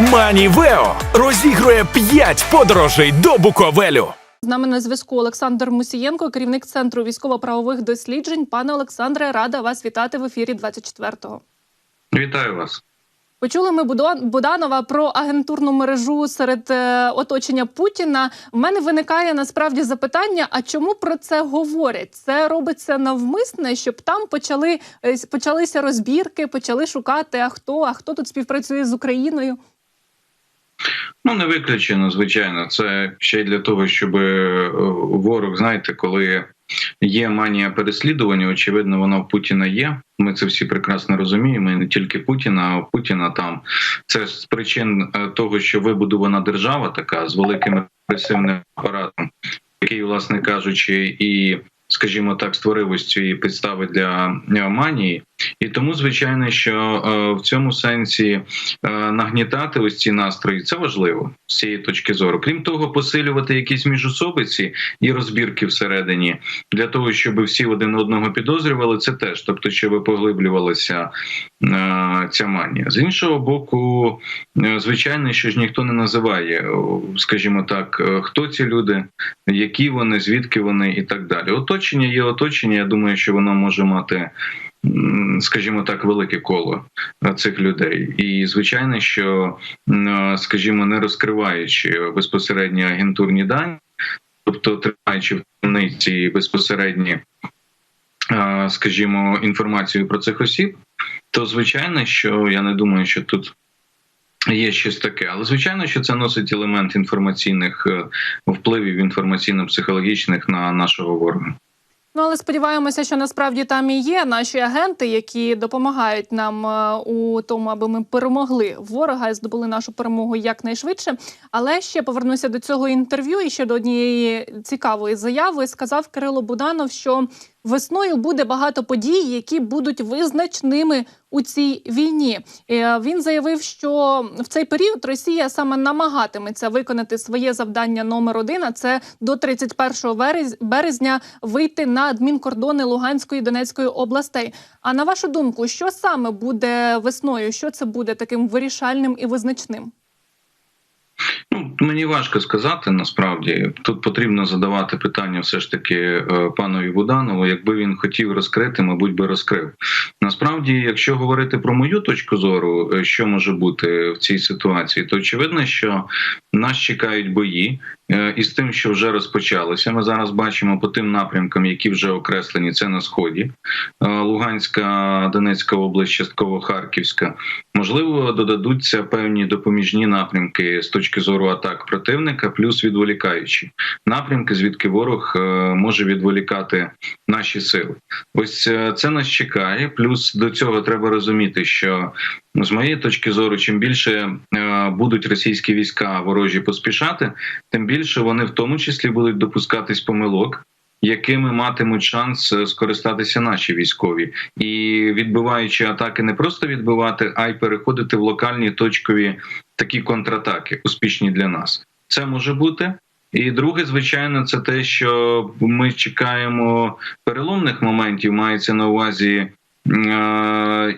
Манівео розігрує 5 подорожей до Буковелю. З нами на зв'язку Олександр Мусієнко, керівник центру військово-правових досліджень. Пане Олександре, рада вас вітати в ефірі 24-го. Вітаю вас. Почули ми Буданова про агентурну мережу серед е, оточення Путіна. В мене виникає насправді запитання: а чому про це говорять? Це робиться навмисне, щоб там почали е, почалися розбірки, почали шукати, а хто, а хто тут співпрацює з Україною. Ну не виключено, звичайно. Це ще й для того, щоб е, ворог, знаєте, коли є манія переслідування, очевидно, вона в Путіна є. Ми це всі прекрасно розуміємо. І не тільки Путіна, а Путіна там це з причин е, того, що вибудована держава така з великим репресивним апаратом, який, власне кажучи, і скажімо так, створив ось ці підстави для е, манії, і тому звичайно, що е, в цьому сенсі е, нагнітати ось ці настрої це важливо з цієї точки зору. Крім того, посилювати якісь міжособиці і розбірки всередині для того, щоб всі один одного підозрювали, це теж, тобто, щоб поглиблювалася е, ця манія. З іншого боку, звичайно, що ж ніхто не називає, скажімо так, хто ці люди, які вони, звідки вони і так далі. Оточення є оточення. Я думаю, що воно може мати. Скажімо так, велике коло е, цих людей, і звичайно, що е, скажімо, не розкриваючи безпосередні агентурні дані, тобто тримаючи в таємниці безпосередні, е, скажімо, інформацію про цих осіб, то звичайно, що я не думаю, що тут. Є щось таке, але звичайно, що це носить елемент інформаційних впливів інформаційно-психологічних на нашого ворога. Ну але сподіваємося, що насправді там і є наші агенти, які допомагають нам е, у тому, аби ми перемогли ворога і здобули нашу перемогу якнайшвидше. Але ще повернуся до цього інтерв'ю і ще до однієї цікавої заяви. Сказав Кирило Буданов, що весною буде багато подій, які будуть визначними у цій війні. Е, Він заявив, що в цей період Росія саме намагатиметься виконати своє завдання номер один. А це до 31 берез- березня вийти на адмінкордони Луганської і Донецької областей. А на вашу думку, що саме буде весною? Що це буде таким вирішальним і визначним? Ну, мені важко сказати насправді. Тут потрібно задавати питання все ж таки е, панові Буданову. Якби він хотів розкрити, мабуть, би розкрив. Насправді, якщо говорити про мою точку зору, е, що може бути в цій ситуації, то очевидно, що нас чекають бої. Е, І з тим, що вже розпочалося, ми зараз бачимо по тим напрямкам, які вже окреслені, це на сході, Е, Луганська, Донецька область, частково Харківська. Можливо, додадуться певні допоміжні напрямки з точки зору атак противника, плюс відволікаючі напрямки, звідки ворог е, може відволікати наші сили. Ось це нас чекає. Плюс до цього треба розуміти, що з моєї точки зору, чим більше е, будуть російські війська ворожі поспішати, тим більше вони в тому числі будуть допускатись помилок. Якими матимуть шанс е, скористатися наші військові, і відбиваючи атаки, не просто відбивати, а й переходити в локальні точкові такі контратаки, успішні для нас. Це може бути. І друге, звичайно, це те, що ми чекаємо переломних моментів, мається на увазі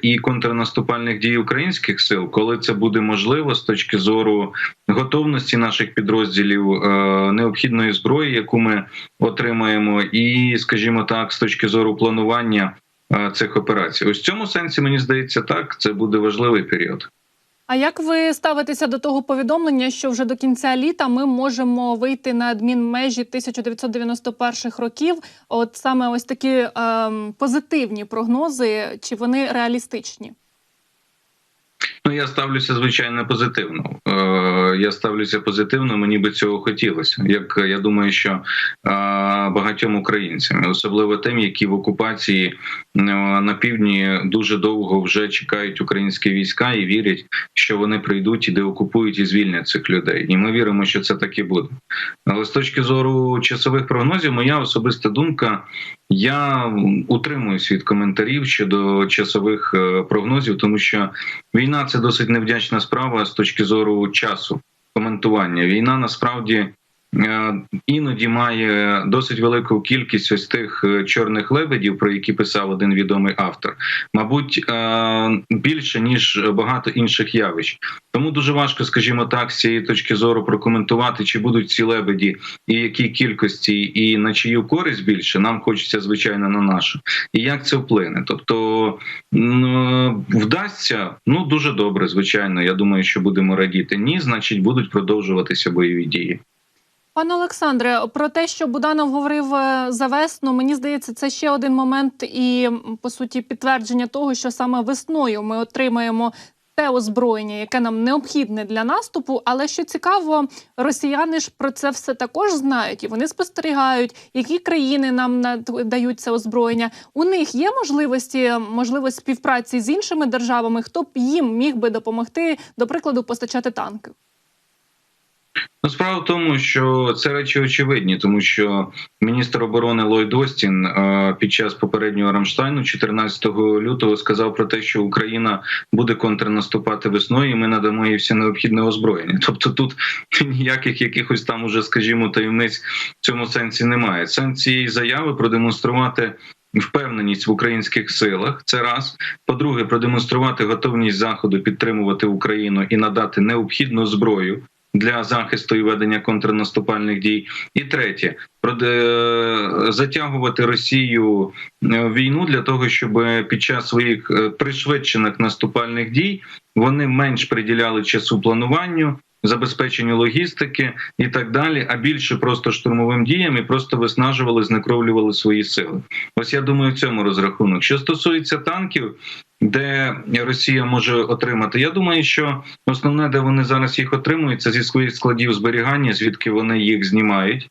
і контрнаступальних дій українських сил, коли це буде можливо з точки зору готовності наших підрозділів, е, необхідної зброї, яку ми отримаємо, і, скажімо так, з точки зору планування е, цих операцій. Ось в цьому сенсі мені здається, так це буде важливий період. А як ви ставитеся до того повідомлення, що вже до кінця літа ми можемо вийти на адмінмежі 1991 років? От саме ось такі ем, позитивні прогнози, чи вони реалістичні? Ну, я ставлюся звичайно позитивно. Е, я ставлюся позитивно. Мені би цього хотілося. Як я думаю, що е, багатьом українцям, особливо тим, які в окупації е, на півдні дуже довго вже чекають українські війська і вірять, що вони прийдуть і деокупують і звільнять цих людей. І ми віримо, що це так і буде. Але з точки зору часових прогнозів, моя особиста думка. Я утримуюсь від коментарів щодо часових е, прогнозів, тому що війна це досить невдячна справа з точки зору часу коментування. Війна насправді іноді має досить велику кількість ось тих е, чорних лебедів, про які писав один відомий автор, мабуть, е, більше ніж багато інших явищ. Тому дуже важко, скажімо так, з цієї точки зору прокоментувати, чи будуть ці лебеді і які кількості, і на чию користь більше. Нам хочеться звичайно на нашу, і як це вплине. Тобто вдасться ну дуже добре, звичайно. Я думаю, що будемо радіти. Ні, значить, будуть продовжуватися бойові дії. Пане Олександре, про те, що Буданов говорив е, за весну, мені здається, це ще один момент і по суті підтвердження того, що саме весною ми отримаємо те озброєння, яке нам необхідне для наступу. Але що цікаво, росіяни ж про це все також знають, і вони спостерігають, які країни нам дають це озброєння. У них є можливості, можливість співпраці з іншими державами, хто б їм міг би допомогти, до прикладу, постачати танки. Ну, справа в тому, що це речі очевидні, тому що міністр оборони Ллойд Остін е, під час попереднього Рамштайну, 14 лютого, сказав про те, що Україна буде контрнаступати весною, і ми надамо їй все необхідне озброєння. Тобто тут ніяких якихось там уже, скажімо, таємниць в цьому сенсі немає. Сенс цієї заяви продемонструвати. Впевненість в українських силах це раз. По-друге, продемонструвати готовність заходу підтримувати Україну і надати необхідну зброю для захисту і ведення контрнаступальних дій. І третє проде- затягувати Росію е, в війну для того, щоб під час своїх е, пришвидшених наступальних дій вони менш приділяли часу плануванню. Забезпеченню логістики і так далі, а більше просто штурмовим діям і просто виснажували, знекровлювали свої сили. Ось я думаю, в цьому розрахунок. Що стосується танків, де Росія може отримати, я думаю, що основне, де вони зараз їх отримують, це зі своїх складів зберігання, звідки вони їх знімають,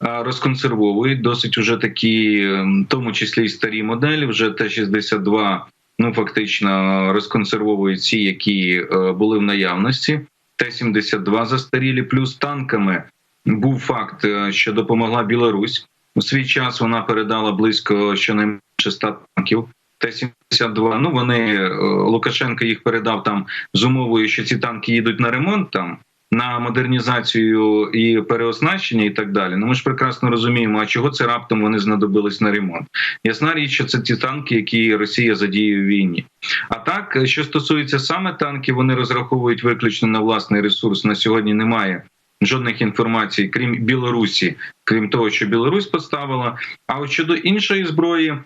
розконсервовують досить уже такі, ем, в тому числі й старі моделі, вже Т-62, ну фактично розконсервовують ці, які е, були в наявності. Т-72 застарілі, плюс танками був факт, е, що допомогла Білорусь. У свій час вона передала близько щонайменше 100 танків. Т-72, ну вони е, Лукашенко їх передав там з умовою, що ці танки їдуть на ремонт там. На модернізацію і переоснащення, і так далі. Ну ми ж прекрасно розуміємо, а чого це раптом вони знадобились на ремонт. Ясна річ, що це ті танки, які Росія задіє в війні. А так, що стосується саме танків, вони розраховують виключно на власний ресурс. На сьогодні немає жодних інформацій, крім Білорусі, крім того, що Білорусь поставила. А от щодо іншої зброї,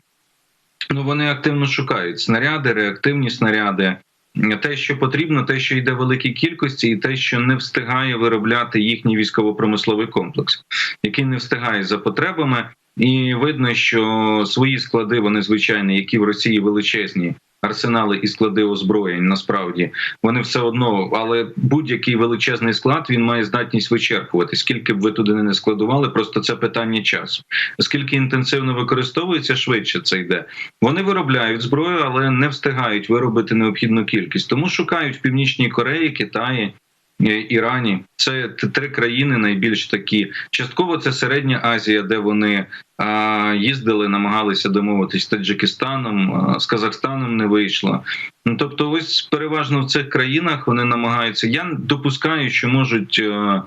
ну вони активно шукають снаряди, реактивні снаряди. Те, що потрібно, те, що йде в великій кількості, і те, що не встигає виробляти їхній військово-промисловий комплекс, який не встигає за потребами, і видно, що свої склади вони звичайно, які в Росії величезні. Арсенали і склади озброєнь насправді вони все одно, але будь-який величезний склад він має здатність вичерпувати. Скільки б ви туди не складували, просто це питання часу. Оскільки інтенсивно використовується, швидше це йде. Вони виробляють зброю, але не встигають виробити необхідну кількість. Тому шукають в північній Кореї, Китаї. Е, Ірані це три країни найбільш такі. Частково це середня Азія, де вони їздили, намагалися домовитись з Таджикистаном, з Казахстаном не вийшло. Ну тобто, ось переважно в цих країнах вони намагаються. Я допускаю, що можуть. е,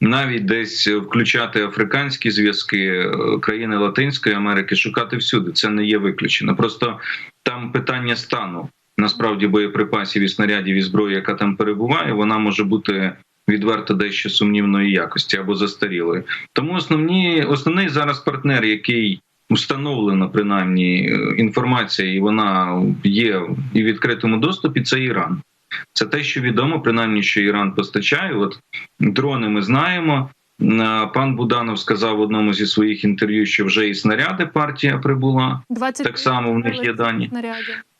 Навіть десь включати африканські зв'язки е, країни Латинської Америки, шукати всюди. Це не є виключено. Просто там питання стану насправді боєприпасів і снарядів і зброї, яка там перебуває, вона може бути відверто дещо сумнівної якості або застарілої. Тому основні основний зараз партнер, який встановлена принаймні е, інформація, і вона є і в відкритому доступі, це Іран. Це те, що відомо, принаймні, що Іран постачає. От дрони ми знаємо. Е, Пан Буданов сказав в одному зі своїх інтерв'ю, що вже і снаряди партія прибула. 20 Так само в них є дані.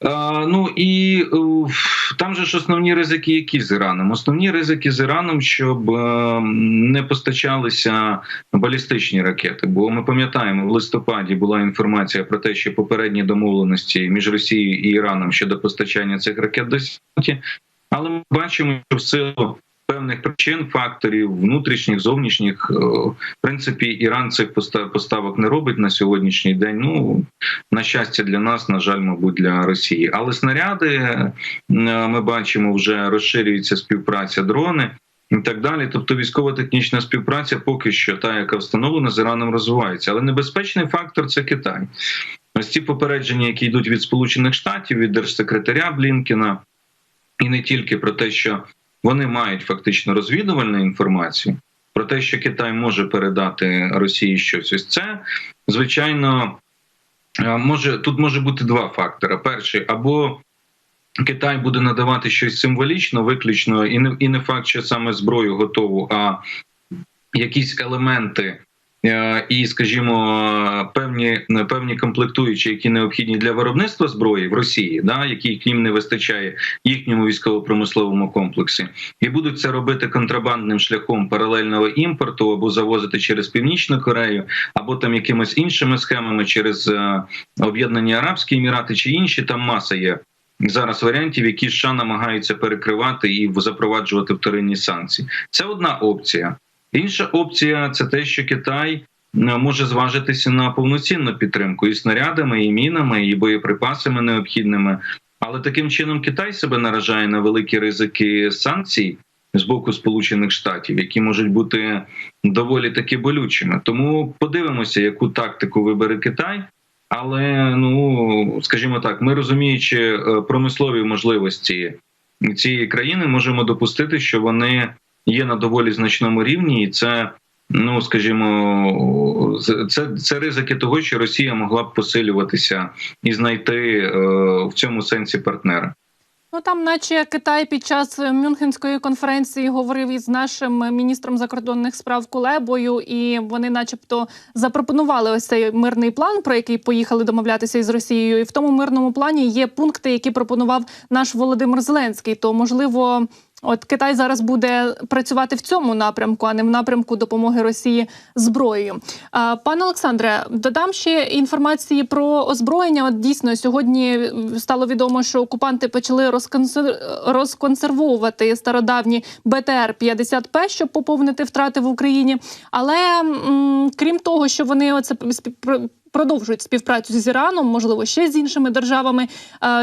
А, ну і е, там же ж основні ризики, які з Іраном. Основні ризики з Іраном, щоб е, не постачалися балістичні ракети. Бо ми пам'ятаємо, в листопаді була інформація про те, що попередні домовленості між Росією і Іраном щодо постачання цих ракет досягнуті. Але ми бачимо, що в силу певних причин, факторів внутрішніх, зовнішніх, е, в принципі, Іран цих поста- поставок не робить на сьогоднішній день. Ну на щастя для нас, на жаль, мабуть, для Росії. Але снаряди е, ми бачимо, вже розширюється співпраця дрони. і так далі. Тобто військово-технічна співпраця поки що та, яка встановлена з Іраном, розвивається. Але небезпечний фактор це Китай. Ось ці попередження, які йдуть від Сполучених Штатів, від держсекретаря Блінкіна, і не тільки про те, що вони мають фактично розвідувальну інформацію, про те, що Китай може передати Росії щось. Ось це звичайно е, може тут може бути два фактори: перший або Китай буде надавати щось символічно, виключно, і не і не факт, що саме зброю готову, а якісь елементи. Е, І, скажімо, певні певні комплектуючі, які необхідні для виробництва зброї в Росії, да, які їм не вистачає їхньому військово-промисловому комплексі, і будуть це робити контрабандним шляхом паралельного імпорту або завозити через Північну Корею, або там якимись іншими схемами через е, Об'єднані Арабські Емірати чи інші. Там маса є зараз варіантів, які США намагаються перекривати і запроваджувати вторинні санкції. Це одна опція. Інша опція це те, що Китай е, може зважитися на повноцінну підтримку і снарядами, і мінами, і боєприпасами необхідними. Але таким чином Китай себе наражає на великі ризики санкцій з боку Сполучених Штатів, які можуть бути доволі таки болючими. Тому подивимося, яку тактику вибере Китай. Але ну скажімо так, ми розуміючи е, промислові можливості цієї країни, можемо допустити, що вони є на доволі значному рівні, і це. Ну, скажімо, це це ризики того, що Росія могла б посилюватися і знайти е, в цьому сенсі партнера. Ну там, наче Китай під час Мюнхенської конференції говорив із нашим міністром закордонних справ Кулебою, і вони, начебто, запропонували ось цей мирний план, про який поїхали домовлятися із Росією. І в тому мирному плані є пункти, які пропонував наш Володимир Зеленський. То можливо. От Китай зараз буде працювати в цьому напрямку, а не в напрямку допомоги Росії зброєю. Пане Олександре, додам ще інформації про озброєння. От дійсно сьогодні стало відомо, що окупанти почали розконсер... розконсервовувати стародавні БТР 50 П, щоб поповнити втрати в Україні. Але м, крім того, що вони оце продовжують співпрацю з Іраном, можливо, ще з іншими державами.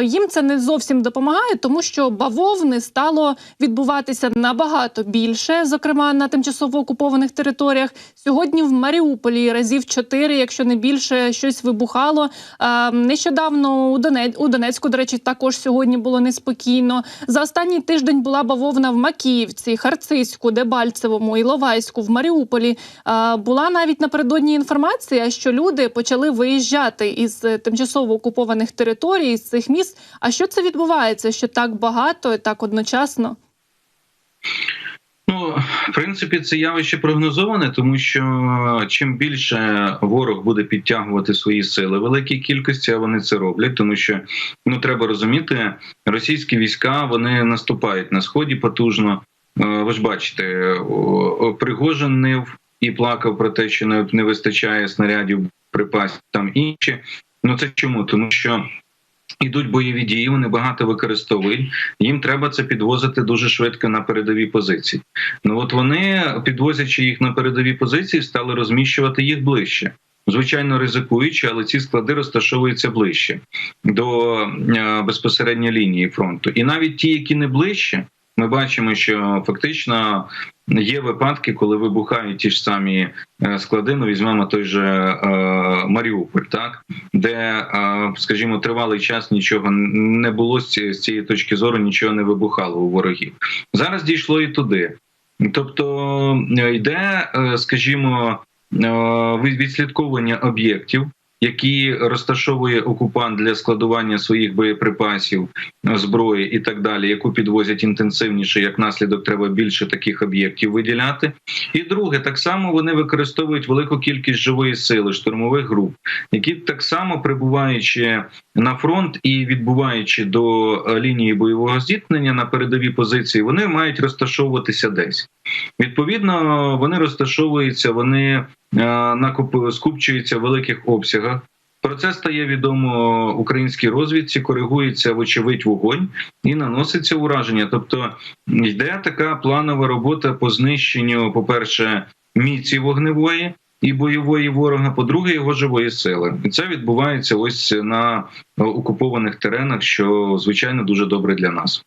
Їм це не зовсім допомагає, тому що бавовни стало відбуватися набагато більше, зокрема на тимчасово окупованих територіях. Сьогодні в Маріуполі разів чотири, якщо не більше, щось вибухало. Нещодавно у Донець, у Донецьку, до речі, також сьогодні було неспокійно. За останній тиждень була бавовна в Макіївці, Харцизьку, Дебальцевому, Іловайську, в Маріуполі. Була навіть напередодні інформація, що люди почали почали виїжджати із тимчасово окупованих територій з цих міст. А що це відбувається? Що так багато і так одночасно? Ну, в принципі, це явище прогнозоване, тому що чим більше ворог буде підтягувати свої сили в великій кількості, а вони це роблять, тому що ну треба розуміти, російські війська вони наступають на сході потужно. Ви ж бачите, Пригожин нив і плакав про те, що не вистачає снарядів припасів там інші. Ну це чому? Тому що ідуть бойові дії, вони багато використовують. Їм треба це підвозити дуже швидко на передові позиції. Ну от вони, підвозячи їх на передові позиції, стали розміщувати їх ближче. Звичайно, ризикуючи, але ці склади розташовуються ближче до е, безпосередньо лінії фронту. І навіть ті, які не ближче, ми бачимо, що фактично є випадки, коли вибухають ті ж самі е, склади. Ну візьмемо той же е, Маріуполь, так де, е, скажімо, тривалий час нічого не було з цієї точки зору, нічого не вибухало у ворогів. Зараз дійшло і туди. Тобто йде, скажімо, відслідковування об'єктів, які розташовує окупант для складування своїх боєприпасів, зброї і так далі, яку підвозять інтенсивніше, як наслідок, треба більше таких об'єктів виділяти. І друге, так само вони використовують велику кількість живої сили, штурмових груп, які так само прибуваючи на фронт і відбуваючи до лінії бойового зіткнення на передові позиції, вони мають розташовуватися десь. Відповідно, вони розташовуються, вони Е, скупчується в великих обсягах. Про це стає відомо українській розвідці, коригується вочевидь вогонь і наноситься ураження. Тобто йде така планова робота по знищенню, по перше, міці вогневої і бойової ворога, по-друге, його живої сили, і це відбувається ось на окупованих теренах, що звичайно дуже добре для нас.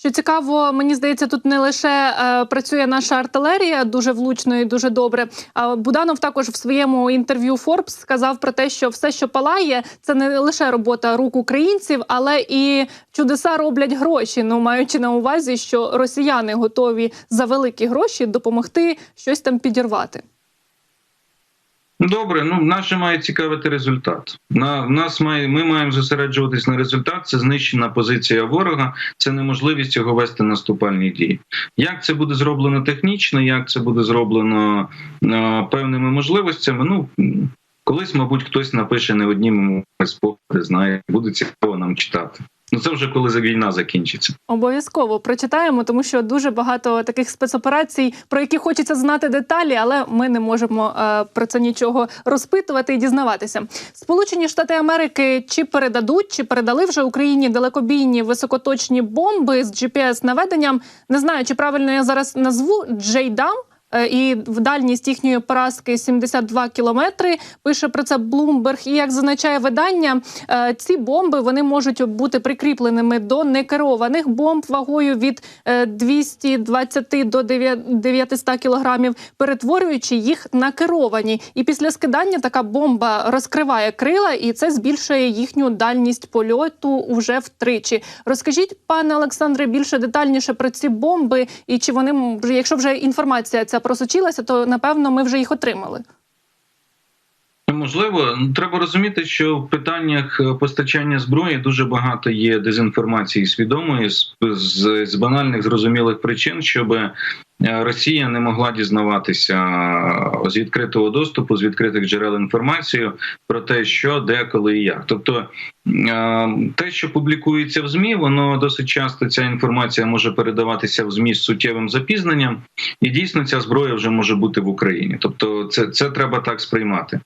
Що цікаво, мені здається, тут не лише е, працює наша артилерія дуже влучно і дуже добре. А Буданов також в своєму інтерв'ю Forbes сказав про те, що все, що палає, це не лише робота рук українців, але і чудеса роблять гроші. Ну маючи на увазі, що росіяни готові за великі гроші допомогти щось там підірвати. Добре, ну наше має цікавити результат. На в нас має ми маємо зосереджуватись на результат. Це знищена позиція ворога, це неможливість його вести наступальні дії. Як це буде зроблено технічно, як це буде зроблено е, певними можливостями? Ну колись, мабуть, хтось напише не одні спогади, знає, буде цікаво нам читати. Ну це вже коли війна закінчиться. Обов'язково прочитаємо, тому що дуже багато таких спецоперацій, про які хочеться знати деталі, але ми не можемо е, про це нічого розпитувати і дізнаватися. Сполучені Штати Америки чи передадуть, чи передали вже Україні далекобійні високоточні бомби з gps наведенням. Не знаю, чи правильно я зараз назву Джейдам. Е, І в дальність їхньої поразки 72 кілометри. Пише про це Блумберг. І як зазначає видання, е, ці бомби вони можуть бути прикріпленими до некерованих бомб вагою від е, 220 до 900 кілограмів, перетворюючи їх на керовані. І після скидання така бомба розкриває крила, і це збільшує їхню дальність польоту уже втричі. Розкажіть, пане Олександре, більше детальніше про ці бомби, і чи вони вже- якщо вже інформація ця просочилася, то напевно ми вже їх отримали. Можливо, Ну, треба розуміти, що в питаннях е, постачання зброї дуже багато є дезінформації свідомої з, з, з банальних зрозумілих причин, щоб Росія не могла дізнаватися е, з відкритого доступу, з відкритих джерел інформацію про те, що де, коли і як. Тобто е, те, що публікується в змі, воно досить часто ця інформація може передаватися в змі з суттєвим запізненням, і дійсно ця зброя вже може бути в Україні. Тобто, це, це треба так сприймати.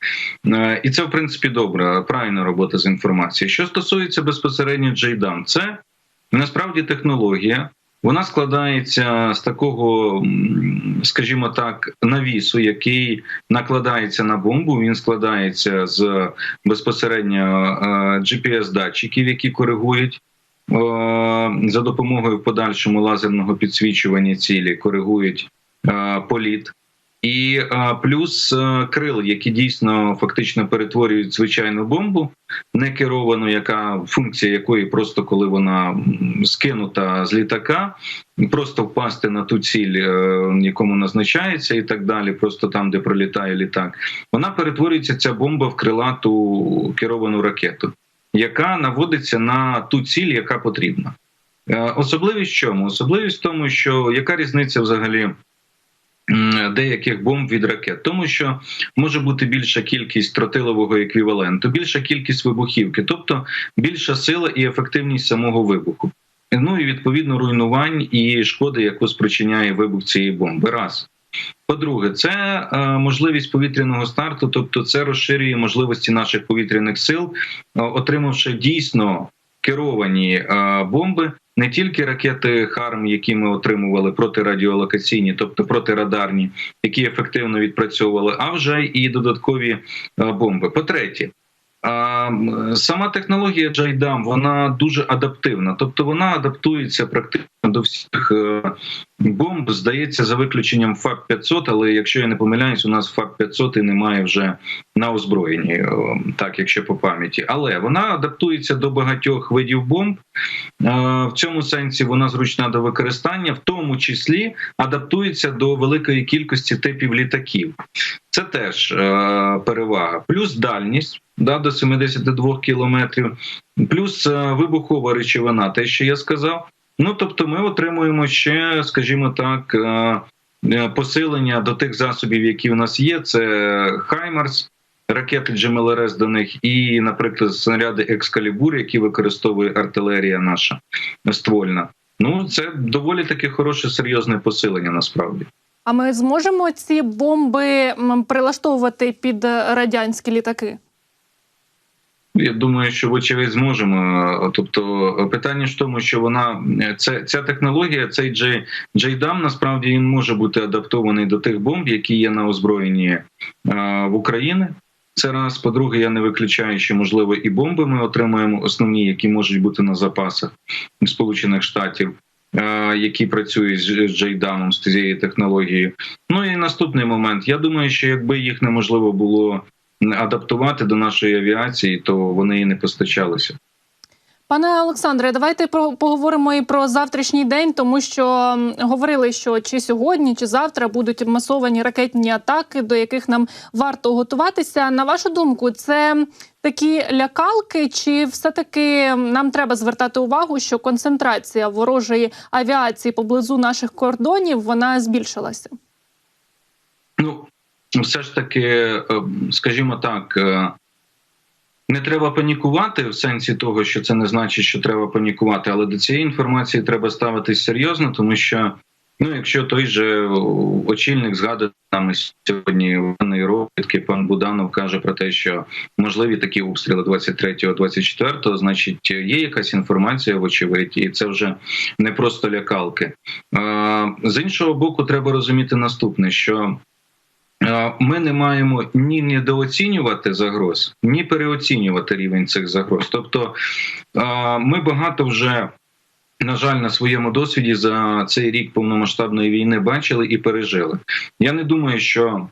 Е, І це в принципі добра, правильна робота з інформацією. Що стосується безпосередньо Джейдам, це насправді технологія. Вона складається з такого, скажімо так, навісу, який накладається на бомбу. Він складається з безпосередньо gps датчиків які коригують е, за допомогою подальшому лазерного підсвічування цілі, коригують е, політ. І плюс а, крил, які дійсно фактично перетворюють звичайну бомбу, не керовану, яка функція якої просто коли вона скинута з літака, просто впасти на ту ціль, е, якому назначається, і так далі, просто там, де пролітає літак, вона перетворюється ця бомба в крилату керовану ракету, яка наводиться на ту ціль, яка потрібна. Е, Особливість в чому? Особливість в тому, що яка різниця взагалі деяких бомб від ракет, тому що може бути більша кількість тротилового еквіваленту, більша кількість вибухівки, тобто більша сила і ефективність самого вибуху. Ну і відповідно руйнувань і шкоди, яку спричиняє вибух цієї бомби. Раз. По-друге, це е, можливість повітряного старту, тобто це розширює можливості наших повітряних сил, е, отримавши дійсно керовані е, бомби, не тільки ракети ХАРМ, які ми отримували протирадіолокаційні, тобто протирадарні, які ефективно відпрацьовували, а вже і додаткові е, бомби. По-третє, сама технологія Джайдам вона дуже адаптивна, тобто вона адаптується практично до всіх е, бомб. Здається, за виключенням ФАП 500 але якщо я не помиляюсь, у нас ФАП 500 і немає вже на озброєнні, е, так якщо по пам'яті. Але вона адаптується до багатьох видів бомб. Е, В цьому сенсі вона зручна до використання, в тому числі адаптується до великої кількості типів літаків. Це теж е, перевага. Плюс дальність да, до 72 кілометрів, плюс вибухова речовина, те, що я сказав. Ну тобто, ми отримуємо ще, скажімо так, посилення до тих засобів, які в нас є. Це Хаймарс, ракети GMLRS до них, і, наприклад, снаряди Екскалібур, які використовує артилерія наша ствольна. Ну це доволі таки хороше серйозне посилення насправді. А ми зможемо ці бомби прилаштовувати під е, радянські літаки? Я думаю, що вочевидь зможемо. Тобто, питання ж в тому, що вона це ця технологія, цей Джей Джейдам насправді він може бути адаптований до тих бомб, які є на озброєнні е, в Україні. Це раз. По-друге, я не виключаю, що можливо і бомби ми отримаємо основні, які можуть бути на запасах Сполучених Штатів. е, які працюють з Джейданом з цією технологією. Ну і наступний момент. Я думаю, що якби їх неможливо було адаптувати до нашої авіації, то вони і не постачалися. Пане Олександре, давайте про поговоримо і про завтрашній день, тому що говорили, що чи сьогодні, чи завтра будуть масовані ракетні атаки, до яких нам варто готуватися. На вашу думку, це такі лякалки, чи все-таки нам треба звертати увагу, що концентрація ворожої авіації поблизу наших кордонів вона збільшилася? Ну, все ж таки, е, скажімо так, е, не треба панікувати в сенсі того, що це не значить, що треба панікувати, але до цієї інформації треба ставитись серйозно, тому що. Ну, якщо той же очільник згадує нами сьогодні в даній розвідки, пан Буданов каже про те, що можливі такі обстріли 23-24, значить є якась інформація, вочевидь, і це вже не просто лякалки. З іншого боку, треба розуміти наступне: що ми не маємо ні недооцінювати загроз, ні переоцінювати рівень цих загроз. Тобто е, ми багато вже. На жаль, на своєму досвіді за цей рік повномасштабної війни бачили і пережили. Я не думаю, що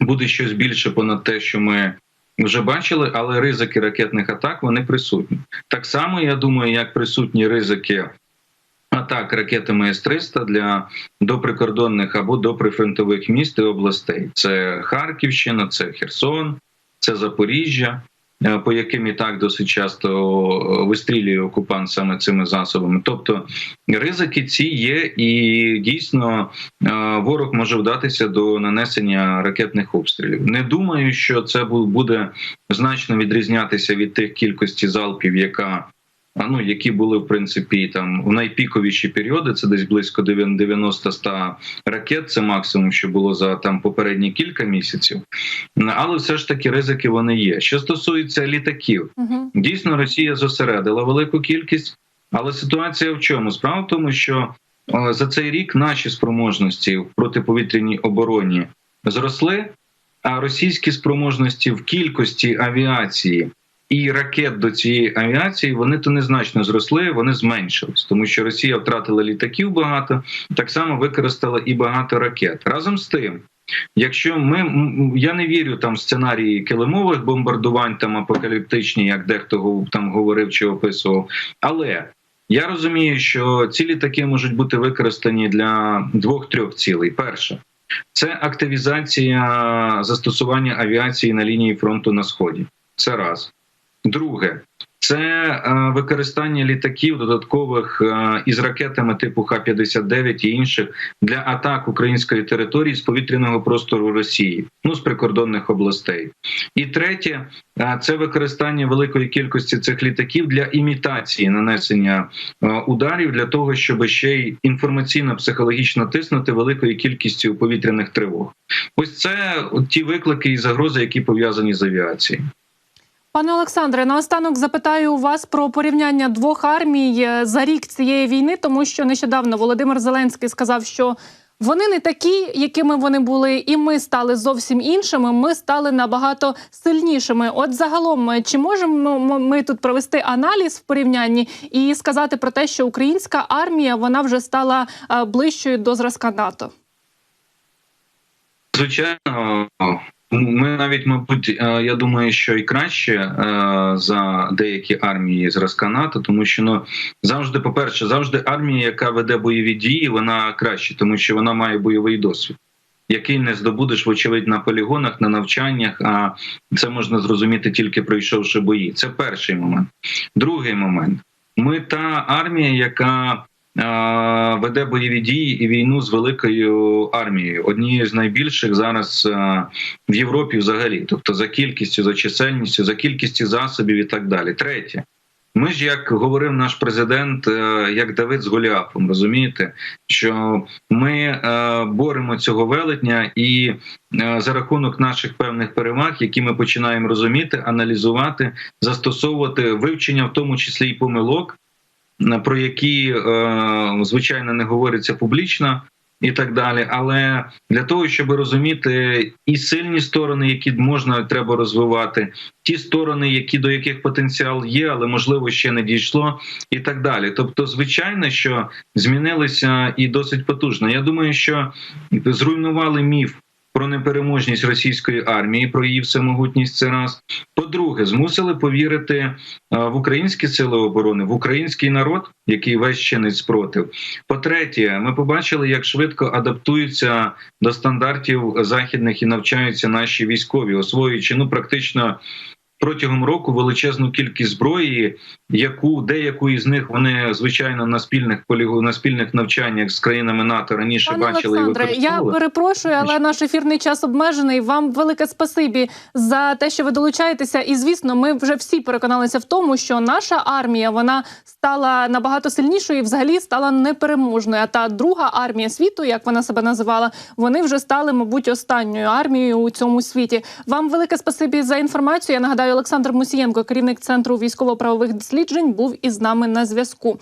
буде щось більше понад те, що ми вже бачили, але ризики ракетних атак вони присутні. Так само я думаю, як присутні ризики атак ракетами С-300 для доприкордонних або доприфронтових міст і областей. Це Харківщина, це Херсон, це Запоріжжя, е, по яким і так досить часто вистрілює окупант саме цими засобами. Тобто ризики ці є, і дійсно е, ворог може вдатися до нанесення ракетних обстрілів. Не думаю, що це буде значно відрізнятися від тих кількості залпів, яка ну які були в принципі там в найпіковіші періоди. Це десь близько 90-100 ракет. Це максимум, що було за там попередні кілька місяців. Але все ж таки ризики вони є. Що стосується літаків, Угу. дійсно Росія зосередила велику кількість, але ситуація в чому? Справа в тому, що е, за цей рік наші спроможності в протиповітряній обороні зросли, а російські спроможності в кількості авіації і ракет до цієї авіації вони то незначно зросли, вони зменшились, тому що Росія втратила літаків багато, так само використала і багато ракет. Разом з тим, якщо ми я не вірю там сценарії килимових бомбардувань, там апокаліптичні, як дехто там говорив чи описував, але я розумію, що ці літаки можуть бути використані для двох-трьох цілей. Перше. Це активізація застосування авіації на лінії фронту на сході. Це раз. Друге, це е, використання літаків додаткових е, із ракетами типу Х-59 і інших для атак української території з повітряного простору Росії, ну з прикордонних областей. І третє, е, це використання великої кількості цих літаків для імітації нанесення ударів для того, щоб ще й інформаційно-психологічно тиснути великою кількістю повітряних тривог. Ось це ті виклики і загрози, які пов'язані з авіацією. Пане Олександре, наостанок запитаю у вас про порівняння двох армій е, за рік цієї війни, тому що нещодавно Володимир Зеленський сказав, що вони не такі, якими вони були, і ми стали зовсім іншими. Ми стали набагато сильнішими. От загалом, е, чи можемо ми тут провести аналіз в порівнянні і сказати про те, що українська армія вона вже стала е, ближчою до зразка НАТО? Звичайно, ми навіть, мабуть, е, я думаю, що і краще е, за деякі армії зразка НАТО, тому що ну завжди, по-перше, завжди армія, яка веде бойові дії, вона краще, тому що вона має бойовий досвід. Який не здобудеш, вочевидь, на полігонах, на навчаннях, а це можна зрозуміти тільки пройшовши бої. Це перший момент. Другий момент: ми та армія, яка веде бойові дії і війну з великою армією, однією з найбільших зараз е, в Європі взагалі, тобто за кількістю, за чисельністю, за кількістю засобів і так далі. Третє. Ми ж, як говорив наш президент, е, як Давид з Голіафом, розумієте, що ми е, боремо цього велетня, і за рахунок наших певних переваг, які ми починаємо розуміти, аналізувати, застосовувати вивчення, в тому числі і помилок, про які е, звичайно не говориться публічно. і так далі. Але для того, щоб розуміти і сильні сторони, які можна треба розвивати, ті сторони, які до яких потенціал є, але можливо ще не дійшло, і так далі. Тобто, звичайно, що змінилися і досить потужно. Я думаю, що зруйнували міф. Про непереможність російської армії, про її всемогутність це раз. По-друге, змусили повірити е, в українські сили оборони, в український народ, який весь чинить спротив. По-третє, ми побачили, як швидко адаптуються до стандартів західних і навчаються наші військові, освоюючи ну практично. Протягом року величезну кількість зброї, яку деяку із них вони звичайно на спільних полігу на спільних навчаннях з країнами НАТО раніше Пане бачили і я перепрошую, але наш ефірний час обмежений. Вам велике спасибі за те, що ви долучаєтеся. І звісно, ми вже всі переконалися в тому, що наша армія вона стала набагато сильнішою і взагалі стала непереможною. А та друга армія світу, як вона себе називала, вони вже стали, мабуть, останньою армією у цьому світі. Вам велике спасибі за інформацію. Я нагадаю, Олександр Мусієнко, керівник центру військово-правових досліджень, був із нами на зв'язку.